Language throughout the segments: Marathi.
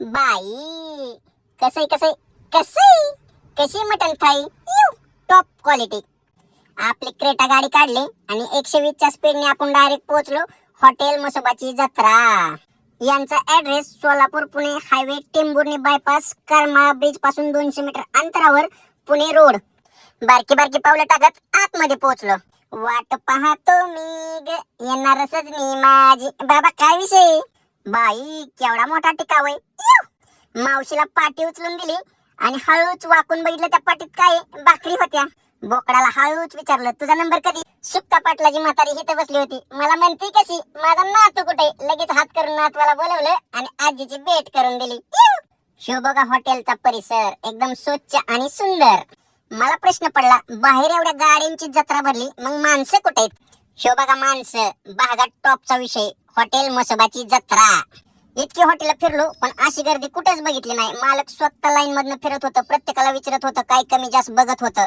बाई कसं कसं कसं कशी मटन यू टॉप क्वालिटी आपली क्रेटा गाडी काढली आणि एकशे वीसच्या स्पीडने आपण डायरेक्ट पोहोचलो हॉटेल मसोबाची जत्रा. यांचा address Solapur Pune highway Tembhurni bypass Karmala ब्रिजपासून दोनशे मीटर अंतरावर पुणे रोड बारकी बारकी पावलं टाकत आतमध्ये पोहोचलो. वाट पाहतो मी ग येणारच मी माझी. बाबा काय विषय? बाई केवढा मोठा टिकाव आहे. मावशीला पाठी उचलून दिली आणि हळूच वाकून बघितलं त्या पाठीत काय बाकरी होत्या. बोकडाला हळूच विचारलं तुझा नंबर कधी? सुक्ता पाटलाची म्हातारी इथे बसली होती. मला म्हणते कशी माझा नातू कुठे लगेच हात करून नातवाला बोलवलं आणि आजीची भेट करून दिली. इव! बघा हॉटेलचा परिसर एकदम स्वच्छ आणि सुंदर. मला प्रश्न पडला बाहेर एवढ्या गाड्यांची जत्रा भरली मग माणसं कुठे आहेत? ह्यो बघा माणसं भागात टॉपचा विषय हॉटेल मसोबाची जत्रा. इतकी हॉटेल फिरलो पण अशी गर्दी कुठेच बघितली नाही. मालक स्वतः लाईन मधनं फिरत होतं प्रत्येकाला विचारत होतं काय कमी जास्त बघत होतं?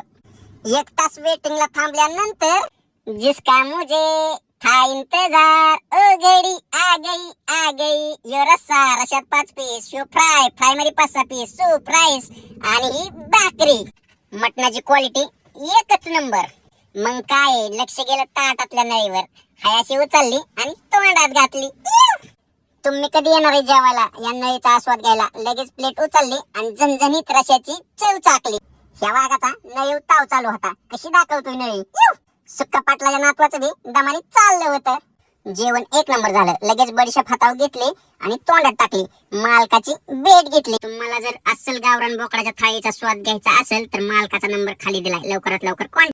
एक तास वेटिंगला थांबल्यानंतर जिसका मुझे था इंतजार ओ घडी आ गई आ गई यो रस्सा रशात पाच पीस यो फ्राय फ्रायमध्ये पाच सहा पीस सूप राईस आणि ही भाकरी. मटणाची क्वालिटी एकच नंबर मग काय लक्ष गेलं ताटातल्या नळीवर. हायाशी उचलली आणि तोंडात घातली. तुम्ही कधी येणार आहे जेवायला? या नळीचा आस्वाद घ्यायला. लगेच प्लेट उचलली आणि झणझणीत रशाची चव चाकली. या वाघाचा नळी ताव चालू होता. कशी दाखवतोय नळी. सुक्का पाटलाच्या नातवाचं बी दमाने चाललं होतं. जेवण एक नंबर झालं. लगेच बडीशेप हातावर घेतली आणि तोंडात टाकली. मालकाची भेट घेतली. तुम्हाला जर अस्सल गावरान बोकडाच्या थाळीचा स्वाद घ्यायचा असेल तर मालकाचा नंबर खाली दिलाय. लवकरात लवकर कॉन्टॅक्ट